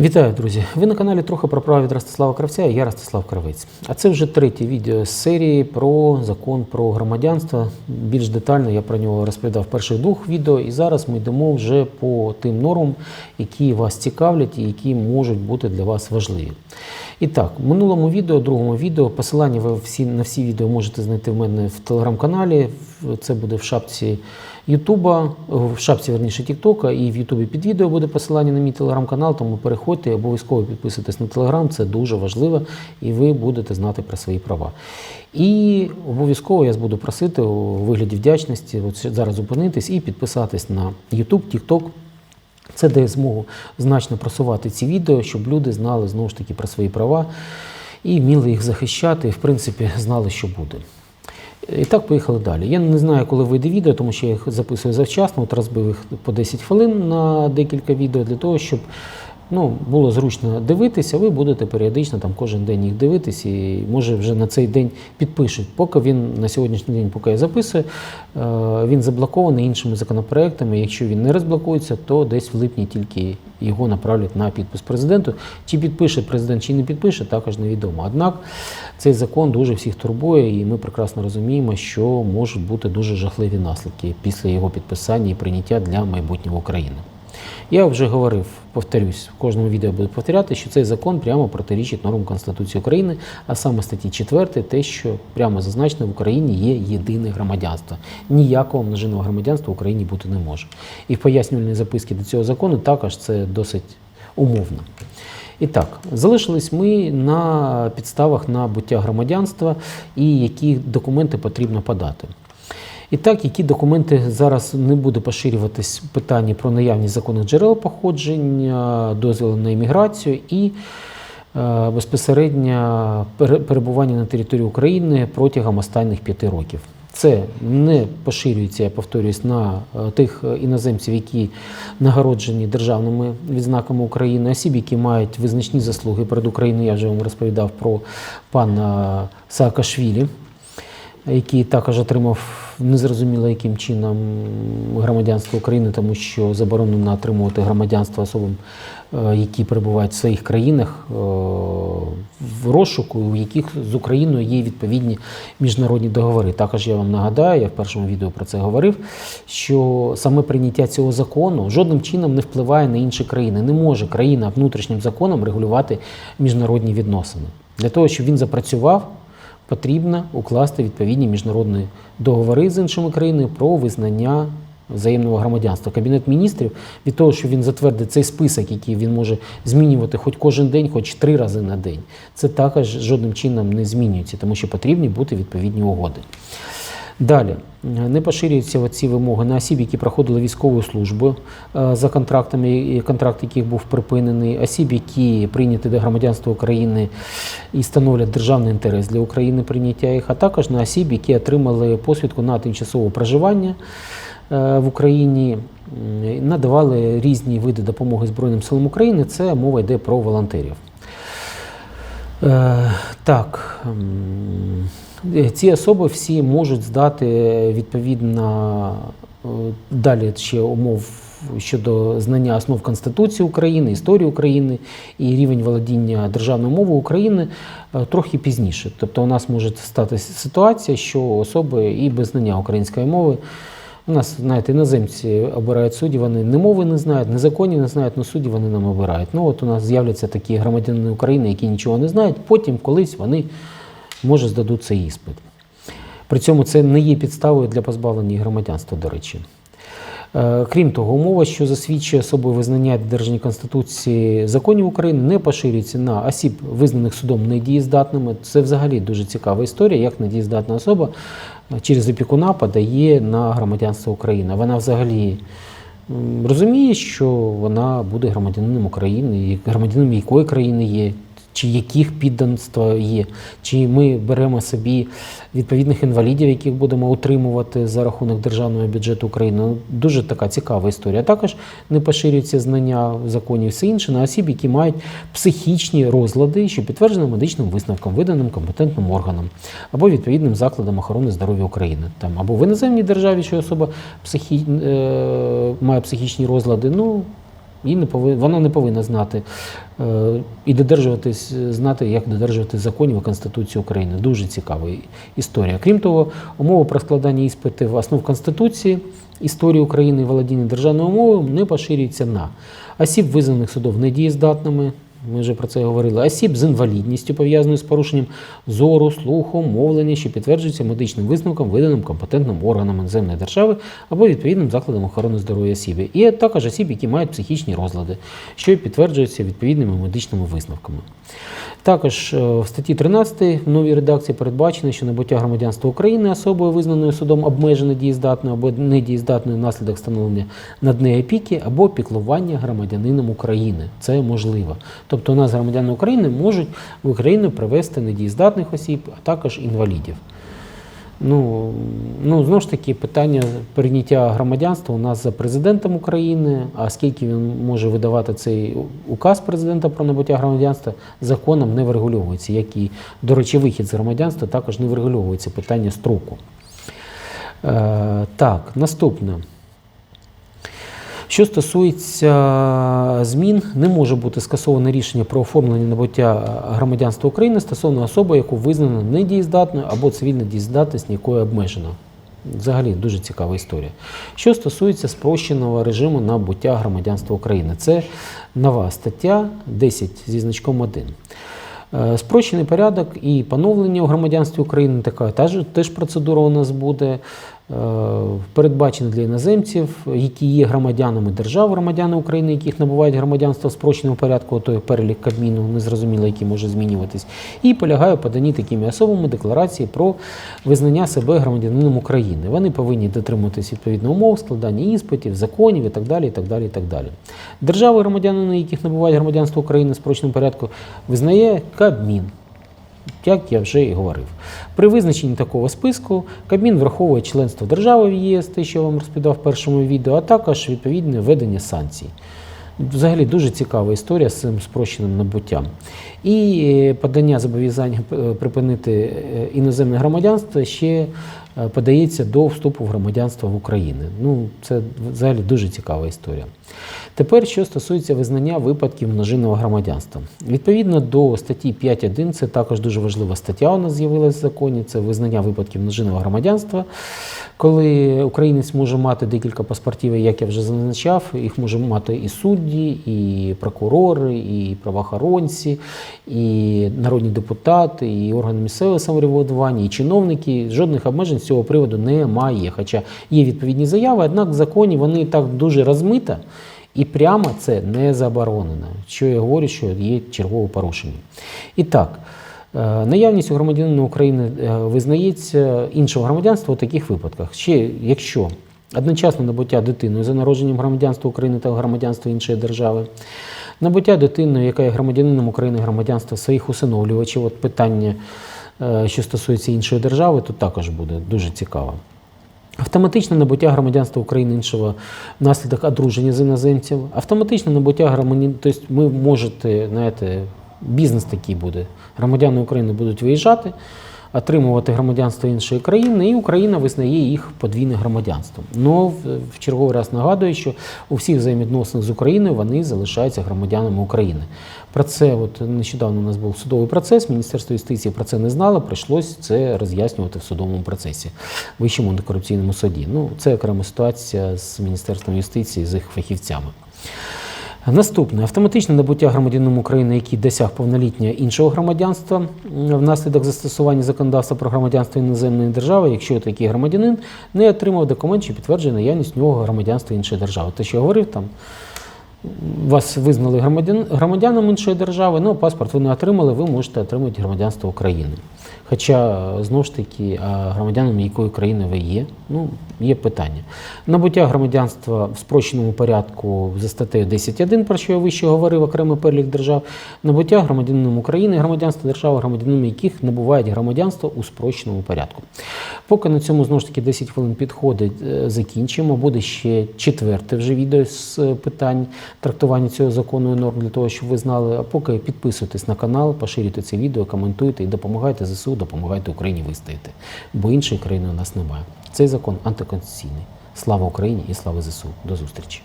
Вітаю, друзі! Ви на каналі трохи про право від Ростислава Кравця і я Ростислав Кравець. А це вже третє відео з серії про закон про громадянство. Більш детально я про нього розповідав перших двох відео, і зараз ми йдемо вже по тим нормам, які вас цікавлять і які можуть бути для вас важливі. І так, в минулому відео, другому відео, посилання ви всі на всі відео можете знайти в мене в телеграм-каналі. Це буде в шапці Ютуба, в шапці верніше Тіктока, і в Ютубі під відео буде посилання на мій телеграм-канал, тому переходьте обов'язково підписуйтесь на телеграм, це дуже важливо, і ви будете знати про свої права. І обов'язково я буду просити у вигляді вдячності от зараз зупинитись і підписатись на Ютуб, Тікток. Це дає змогу значно просувати ці відео, щоб люди знали знову ж таки про свої права і вміли їх захищати, і в принципі знали, що буде. І так поїхали далі. Я не знаю, коли вийде відео, тому що я їх записую завчасно, от розбив їх по 10 хвилин на декілька відео для того, щоб ну, було зручно дивитися, ви будете періодично там кожен день їх дивитись, і може вже на цей день підпишуть. Поки він на сьогоднішній день, поки я записую, е, він заблокований іншими законопроектами. Якщо він не розблокується, то десь в липні тільки його направлять на підпис президенту. Чи підпише президент, чи не підпише, також невідомо. Однак цей закон дуже всіх турбує, і ми прекрасно розуміємо, що можуть бути дуже жахливі наслідки після його підписання і прийняття для майбутнього України. Я вже говорив, повторюсь, в кожному відео буду повторяти, що цей закон прямо протирічить нормам Конституції України, а саме статті 4, те, що прямо зазначено в Україні є єдине громадянство. Ніякого множинного громадянства в Україні бути не може. І в пояснювальній записці до цього закону також це досить умовно. І так, залишились ми на підставах набуття громадянства і які документи потрібно подати. І так, які документи зараз не буде поширюватись питання про наявність законних джерел походження, дозвіл на імміграцію і е, безпосередньо перебування на території України протягом останніх п'яти років. Це не поширюється, я повторюсь, на е, тих е, іноземців, які нагороджені державними відзнаками України, осіб, які мають визначні заслуги перед Україною. Я вже вам розповідав про пана Саакашвілі який також отримав незрозуміло яким чином громадянство України, тому що заборонено отримувати громадянство особам, е, які перебувають в своїх країнах е, в розшуку, у яких з Україною є відповідні міжнародні договори. Також я вам нагадаю, я в першому відео про це говорив, що саме прийняття цього закону жодним чином не впливає на інші країни. Не може країна внутрішнім законом регулювати міжнародні відносини. Для того, щоб він запрацював, потрібно укласти відповідні міжнародні договори з іншими країнами про визнання взаємного громадянства. Кабінет міністрів від того, що він затвердить цей список, який він може змінювати хоч кожен день, хоч три рази на день, це також жодним чином не змінюється, тому що потрібні бути відповідні угоди. Далі не поширюються ці вимоги на осіб, які проходили військову службу е, за контрактами, контракт яких був припинений, осіб, які прийняті до громадянства України і становлять державний інтерес для України прийняття їх, а також на осіб, які отримали посвідку на тимчасове проживання е, в Україні, надавали різні види допомоги Збройним силам України. Це мова йде про волонтерів. Е, Так, ці особи всі можуть здати е, відповідно е, далі ще умов щодо знання основ Конституції України, історії України і рівень володіння державною мовою України е, трохи пізніше. Тобто у нас може статися ситуація, що особи і без знання української мови. У нас, знаєте, іноземці обирають судді, вони не мови не знають, не законів не знають, але судді вони нам обирають. Ну от у нас з'являться такі громадяни України, які нічого не знають, потім колись вони, може, здадуть цей іспит. При цьому це не є підставою для позбавлення громадянства, до речі. Е, Крім того, умова, що засвідчує особою визнання додержання Конституції законів України, не поширюється на осіб, визнаних судом недієздатними. Це взагалі дуже цікава історія, як недієздатна особа е, через опікуна подає на громадянство України. Вона взагалі розуміє, що вона буде громадянином України, громадянином якої країни є, чи яких підданства є, чи ми беремо собі відповідних інвалідів, яких будемо утримувати за рахунок державного бюджету України. Ну, Дуже така цікава історія. Також не поширюються знання законів і все інше на осіб, які мають психічні розлади, що підтверджено медичним висновком, виданим компетентним органом або відповідним закладом охорони здоров'я України. Там або в іноземній державі, що особа психі... е... має психічні розлади. Ну Їй не повинна, вона не повинна знати е, і додержуватись, знати, як додержувати законів і Конституції України. Дуже цікава історія. Крім того, умови про складання іспитів основ Конституції, історії України і володіння державною мовою не поширюються на осіб, визнаних судов недієздатними. Ми вже про це говорили. Осіб з інвалідністю, пов'язаною з порушенням зору, слуху, мовлення, що підтверджується медичним висновком, виданим компетентним органом іноземної держави або відповідним закладом охорони здоров'я осіб. І також осіб, які мають психічні розлади, що підтверджуються відповідними медичними висновками. Також е, в статті 13 в новій редакції передбачено, що набуття громадянства України особою, визнаною судом обмежено дієздатною або недієздатною внаслідок встановлення над нею опіки або піклування громадянином України. Це можливо. Тобто у нас громадяни України можуть в Україну привезти недієздатних осіб, а також інвалідів. Ну, ну знову ж таки, питання прийняття громадянства у нас за президентом України. А скільки він може видавати цей указ президента про набуття громадянства, законом не врегульовується. Як і, до речі, вихід з громадянства також не врегульовується питання строку. Е, так, наступне. Що стосується змін, не може бути скасоване рішення про оформлення набуття громадянства України стосовно особи, яку визнано недієздатною або цивільна дієздатність якої обмежена. Взагалі дуже цікава історія. Що стосується спрощеного режиму набуття громадянства України, це нова стаття 10 зі значком 1. Е, Спрощений порядок і поновлення у громадянстві України така теж, теж процедура у нас буде. Е, Передбачена для іноземців, які є громадянами держав, громадяни України, яких набувають громадянство в спрощеному порядку, той перелік Кабміну, незрозуміло, який може змінюватись, і полягає у поданні такими особами декларації про визнання себе громадянином України. Вони повинні дотримуватись відповідно умов, складання іспитів, законів і так далі. і так далі, і так далі. Держави, громадянини, яких набувають громадянство України в спрощеному порядку, визнає Кабмін. Як я вже і говорив. При визначенні такого списку Кабмін враховує членство держави в ЄС, те, що я вам розповідав в першому відео, а також відповідне введення санкцій. Взагалі дуже цікава історія з цим спрощеним набуттям. І е, подання зобов'язання е, припинити е, іноземне громадянство ще подається до вступу в громадянство в Україну. Ну, це взагалі дуже цікава історія. Тепер, що стосується визнання випадків множинного громадянства. Відповідно до статті 5.1, це також дуже важлива стаття у нас з'явилася в законі, це визнання випадків множинного громадянства. Коли українець може мати декілька паспортів, як я вже зазначав, їх може мати і судді, і прокурори, і правоохоронці, і народні депутати, і органи місцевого самоврядування, і чиновники. Жодних обмежень з цього приводу немає. Хоча є відповідні заяви, однак в законі вони так дуже розмито. І прямо це не заборонено, що я говорю, що є чергове порушення. І так, е, наявність у громадянина України е, визнається іншого громадянства у таких випадках. Ще якщо одночасне набуття дитиною за народженням громадянства України та громадянства іншої держави, набуття дитиною, яка є громадянином України громадянства своїх усиновлювачів, от питання, е, що стосується іншої держави, тут також буде дуже цікаво. Автоматичне набуття громадянства України іншого внаслідок одруження з іноземців, автоматичне набуття громадян, тобто ви можете, знаєте, бізнес такий буде. Громадяни України будуть виїжджати, отримувати громадянство іншої країни, і Україна визнає їх подвійне громадянство. В, в черговий раз нагадую, що у всіх взаємовідносинах з Україною вони залишаються громадянами України. Про це от нещодавно у нас був судовий процес. Міністерство юстиції про це не знало. Прийшлось це роз'яснювати в судовому процесі Вищому антикорупційному суді. Ну це окрема ситуація з міністерством юстиції з їх фахівцями. Наступне автоматичне набуття громадянином України, який досяг повноліття іншого громадянства внаслідок застосування законодавства про громадянство іноземної держави, якщо такий громадянин не отримав документ, що підтверджує наявність нього громадянства іншої держави. Те, що я говорив там. Вас визнали громадян, громадянам іншої держави, ну паспорт ви не отримали, ви можете отримати громадянство України. Хоча, знову ж таки, громадянам якої країни ви є, ну, є питання. Набуття громадянства в спрощеному порядку за статтею 10.1, про що я вище говорив, окремий перелік держав, набуття громадянином України, громадянства держави, громадянами яких набувають громадянство у спрощеному порядку. Поки на цьому знову ж таки 10 хвилин підходить, е, закінчимо. Буде ще четверте вже відео з е, питань трактування цього закону і норм для того, щоб ви знали. А поки підписуйтесь на канал, поширюйте це відео, коментуйте і допомагайте ЗСУ, допомагайте Україні вистояти. Бо іншої країни у нас немає. Цей закон антиконституційний. Слава Україні і слава ЗСУ. До зустрічі.